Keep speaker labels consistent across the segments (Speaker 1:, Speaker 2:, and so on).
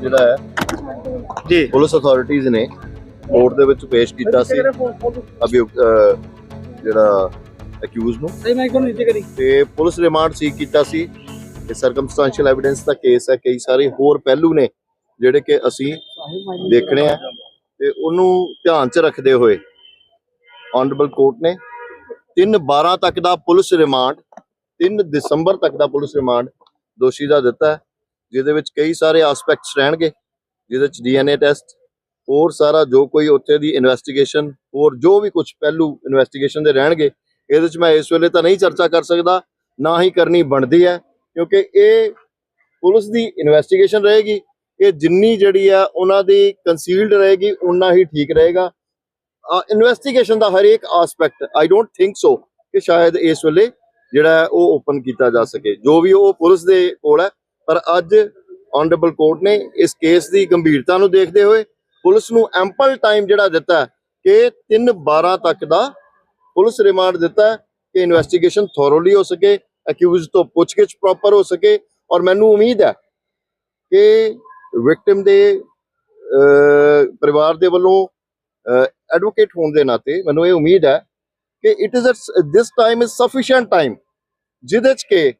Speaker 1: ਜਿਹੜਾ ਹੈ
Speaker 2: ਜੀ।
Speaker 1: ਪੁਲਿਸ ਅਥਾਰਟੀਆਂ ਨੇ ਕੋਰਟ ਦੇ ਵਿੱਚ ਪੇਸ਼ ਕੀਤਾ ਸੀ। ਅਭਿਯੁਕ ਅਹ, ਜਿਹੜਾ ਅਕਿਊਜ਼ ਨੂੰ।
Speaker 2: ਸਹੀ ਮੈਂ ਕੋਲ ਨੀਚੇ ਕਰੀ?
Speaker 1: ਤੇ ਪੁਲਿਸ ਰਿਮਾਂਡ ਸੀ ਕੀਤਾ ਸੀ। ਕਿ ਸਰਕਮਸਟੈਂਸ਼ੀਅਲ ਐਵੀਡੈਂਸ ਦਾ ਕੇਸ ਹੈ। ਕਈ ਸਾਰੇ ਹੋਰ ਪਹਿਲੂ ਨੇ ਜਿਹੜੇ ਕਿ ਅਸੀਂ ਦੇਖਣੇ ਆ। ਤੇ ਉਹਨੂੰ ਧਿਆਨ 'ਚ ਰੱਖਦੇ ਹੋਏ ਆਨਰੇਬਲ ਕੋਰਟ ਨੇ 3 12 ਤੱਕ ਦਾ ਪੁਲਿਸ ਰਿਮਾਂਡ 3 ਦਸੰਬਰ ਤੱਕ ਦਾ ਪੁਲਿਸ ਰਿਮਾਂਡ ਦੋਸ਼ੀ ਦਾ ਦਿੱਤਾ ਹੈ। ਜਿਹਦੇ ਵਿੱਚ ਕਈ ਸਾਰੇ ਐਸਪੈਕਟਸ ਰਹਿਣਗੇ, ਜਿਹਦੇ ਵਿੱਚ ਡੀਐਨਏ ਟੈਸਟ ਹੋਰ ਸਾਰਾ ਜੋ ਕੋਈ ਉੱਥੇ ਦੀ ਇਨਵੈਸਟੀਗੇਸ਼ਨ ਹੋਰ ਜੋ ਵੀ ਕੁਝ ਪਹਿਲੂ ਇਨਵੈਸਟੀਗੇਸ਼ਨ ਦੇ ਰਹਿਣਗੇ, ਇਹਦੇ ਵਿੱਚ ਮੈਂ ਇਸ ਵੇਲੇ ਤਾਂ ਨਹੀਂ ਚਰਚਾ ਕਰ ਸਕਦਾ, ਨਾ ਹੀ ਕਰਨੀ ਬਣਦੀ ਹੈ, ਕਿਉਂਕਿ ਇਹ ਪੁਲਿਸ ਦੀ ਇਨਵੈਸਟੀਗੇਸ਼ਨ ਰਹੇਗੀ, ਇਹ ਜਿੰਨੀ ਜਿਹੜੀ ਆ ਉਹਨਾਂ ਦੀ ਕੰਸੀਲਡ ਰਹੇਗੀ ਉਨਾ ਹੀ ਠੀਕ ਰਹੇਗਾ। ਇਨਵੈਸਟੀਗੇਸ਼ਨ ਦਾ ਹਰੇਕ aspect I don't think so ਕਿ ਸ਼ਾਇਦ ਇਸ ਵੇਲੇ ਜਿਹੜਾ ਹੈ ਉਹ ਓਪਨ ਕੀਤਾ ਜਾ ਸਕੇ, ਜੋ ਵੀ ਉਹ ਪੁਲਿਸ ਦੇ ਕੋਲ ਹੈ ਪਰ ਅੱਜ ਆਨਰੇਬਲ ਕੋਰਟ ਨੇ ਇਸ ਕੇਸ ਦੀ ਗੰਭੀਰਤਾ ਨੂੰ ਦੇਖਦੇ ਹੋਏ ਪੁਲਿਸ ਨੂੰ ਐਂਪਲ ਟਾਈਮ ਜਿਹੜਾ ਦਿੱਤਾ ਕਿ 3 12 ਤੱਕ ਦਾ ਪੁਲਿਸ ਰਿਮਾਂਡ ਦਿੱਤਾ ਕਿ ਇਨਵੈਸਟੀਗੇਸ਼ਨ ਥੋਰੋਲੀ ਹੋ ਸਕੇ ਅਕਿਊਜ਼ ਤੋਂ ਪੁੱਛਗਿੱਛ ਪ੍ਰੋਪਰ ਹੋ ਸਕੇ ਔਰ ਮੈਨੂੰ ਉਮੀਦ ਹੈ ਕਿ ਵਿਕਟਿਮ ਦੇ ਪਰਿਵਾਰ ਦੇ ਵੱਲੋਂ ਐਡਵੋਕੇਟ ਹੋਣ ਦੇ ਨਾਤੇ ਮੈਨੂੰ ਇਹ ਉਮੀਦ ਹੈ ਕਿ it is this time is sufficient time ਜਿਹਦੇ ਚ ਕਿ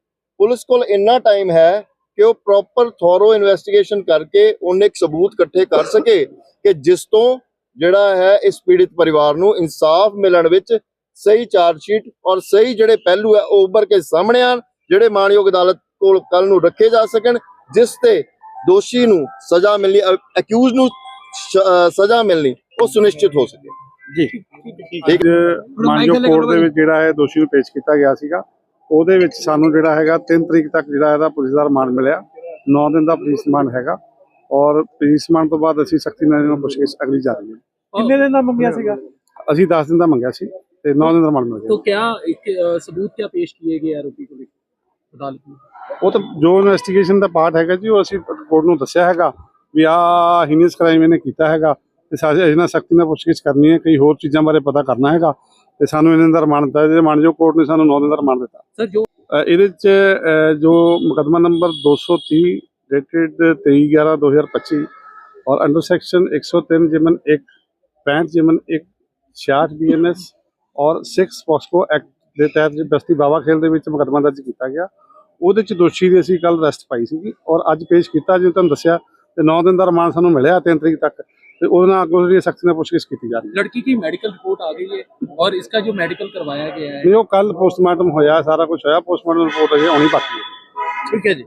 Speaker 1: ਪੁਲਿਸ ਕੋਲ ਇੰਨਾ ਟਾਈਮ ਹੈ ਕਿ ਉਹ ਪ੍ਰੋਪਰ ਥੋਰੋ ਇਨਵੈਸਟੀਗੇਸ਼ਨ ਕਰਕੇ ਉਹਨੇ ਇੱਕ ਸਬੂਤ ਇਕੱਠੇ ਕਰ ਸਕੇ ਕਿ ਜਿਸ ਤੋਂ ਜਿਹੜਾ ਹੈ ਇਸ ਪੀੜਿਤ ਪਰਿਵਾਰ ਨੂੰ ਇਨਸਾਫ ਮਿਲਣ ਵਿੱਚ ਸਹੀ ਚਾਰਜ ਸ਼ੀਟ ਔਰ ਸਹੀ ਜਿਹੜੇ ਪਹਿਲੂ ਹੈ ਉਹ ਉੱਭਰ ਕੇ ਸਾਹਮਣੇ ਆਣ ਜਿਹੜੇ ਮਾਣਯੋਗ ਅਦਾਲਤ ਕੋਲ ਕੱਲ ਨੂੰ ਰੱਖੇ ਜਾ ਸਕਣ ਜਿਸ ਤੇ ਦੋਸ਼ੀ ਨੂੰ ਸਜ਼ਾ ਮਿਲਣੀ ਅਕਿਊਜ਼ ਨੂੰ ਸਜ਼ਾ ਮਿਲਣੀ ਉਹ ਸੁਨਿਸ਼ਚਿਤ ਹੋ ਸਕੇ।
Speaker 2: ਜੀ।
Speaker 1: ਠੀਕ
Speaker 3: ਮਾਨਯੋਗ ਕੋਰਟ ਦੇ ਵਿੱਚ ਜਿਹੜਾ ਹੈ ਦੋਸ਼ੀ ਨੂੰ ਪੇਸ਼ ਕੀਤਾ ਗਿਆ ਸੀਗਾ ਉਹਦੇ ਵਿੱਚ ਸਾਨੂੰ ਜਿਹੜਾ ਹੈਗਾ 3 ਤਰੀਕ ਤੱਕ ਜਿਹੜਾ ਇਹਦਾ ਪੁਲਿਸ ਦਾ ਰਿਮਾਂਡ ਮਿਲਿਆ। 9 ਦਿਨ ਦਾ ਪੁਲਿਸ ਰਿਮਾਂਡ ਹੈਗਾ। ਔਰ ਪੁਲਿਸ ਰਿਮਾਂਡ ਤੋਂ ਬਾਅਦ ਅਸੀਂ ਸਖਤੀ ਨਾਲ ਇਹਨਾਂ ਪੁੱਛਗਿੱਛ ਅਗਲੀ ਜਾ ਹੈ।
Speaker 2: ਕਿੰਨੇ ਦਿਨ ਦਾ ਮੰਗਿਆ ਸੀਗਾ?
Speaker 3: ਅਸੀਂ 10 ਦਿਨ ਦਾ ਮੰਗਿਆ ਸੀ ਤੇ 9 ਦਿਨ ਦਾ ਰਿਮਾਂਡ ਮਿਲ ਗਿਆ
Speaker 4: ਤਾਂ ਕਿਆ ਸਬੂਤ ਕਿਆ ਪੇਸ਼ ਕੀਏ ਗਏ ਆਰੋਪੀ ਕੋਲ?
Speaker 3: ਉਹ ਤਾਂ ਜੋ ਇਨਵੈਸਟੀਗੇਸ਼ਨ ਦਾ ਪਾਰਟ ਹੈਗਾ ਜੀ ਉਹ ਅਸੀਂ ਕੋਰਟ ਨੂੰ ਦੱਸਿਆ ਹੈਗਾ ਵੀ ਆ ਹੀਨਸ ਕ੍ਰਾਈਮ ਇਹਨੇ ਕੀਤਾ ਹੈਗਾ। ਤੇ ਸਾਡੇ ਇਹਨਾਂ ਸਖਤੀ ਨਾਲ ਪੁੱਛਗਿੱਛ ਕਰਨੀ ਹੈ ਕਈ ਹੋਰ ਚੀਜ਼ਾਂ ਬਾਰੇ ਪਤਾ ਕਰਨਾ ਹੈਗਾ। ਤੇ ਸਾਨੂੰ ਇਹਨਾਂ ਦਾ ਰਿਮਾਂਡ ਦਿੱਤਾ ਜੇ ਮਾਨਯੋਗ ਕੋਰਟ ਨੇ ਸਾਨੂੰ 9 ਦਿਨ ਦਾ ਰਿਮਾਂਡ ਦਿੱਤਾ।
Speaker 4: ਸਰ
Speaker 3: ਜੋ ਇਹਦੇ ਵਿੱਚ ਜੋ ਮੁਕਦਮਾ ਨੰਬਰ 230 ਡੇਟਡ 23/11/2025 ਔਰ ਅੰਡਰ ਸੈਕਸ਼ਨ 103 ਜਿਮਨ 1 65 ਜਿਮਨ 1 66 ਬੀਐਨਐਸ ਔਰ 6 ਪੋਸਕੋ ਐਕਟ ਦੇ ਤਹਿਤ ਬਸਤੀ ਬਾਵਾ ਖੇਲ ਦੇ ਵਿੱਚ ਮੁਕਦਮਾ ਦਰਜ ਕੀਤਾ ਗਿਆ ਉਹਦੇ ਵਿੱਚ ਦੋਸ਼ੀ ਦੀ ਅਸੀਂ ਕੱਲ ਰੈਸਟ ਪਾਈ ਸੀਗੀ ਔਰ ਅੱਜ ਪੇਸ਼ ਕੀਤਾ ਜਿਵੇਂ ਤੁਹਾਨੂੰ ਦੱਸਿਆ ਤੇ 9 ਦਿਨ ਦਾ ਰਿਮਾਂਡ ਸਾਨੂੰ ਮਿਲਿਆ 3 ਤਰੀਕ ਤੱਕ। ਤੇ ਉਹਦੇ ਨਾਲ ਅੱਗੋਂ ਜਿਹੜੀ ਸਖਤੀ ਨਾਲ ਪੁੱਛਗਿੱਛ ਕੀਤੀ ਜਾ ਰਹੀ ਹੈ
Speaker 4: लड़की की मेडिकल रिपोर्ट आ गई है और इसका जो मेडिकल करवाया गया है
Speaker 3: ਨਹੀਂ ਉਹ ਕੱਲ ਪੋਸਟਮਾਰਟਮ ਹੋਇਆ ਸਾਰਾ ਕੁਝ ਹੋਇਆ ਪੋਸਟਮਾਰਟਮ ਰਿਪੋਰਟ ਅਜੇ ਆਉਣੀ ਬਾਕੀ ਹੈ
Speaker 4: ठीक है जी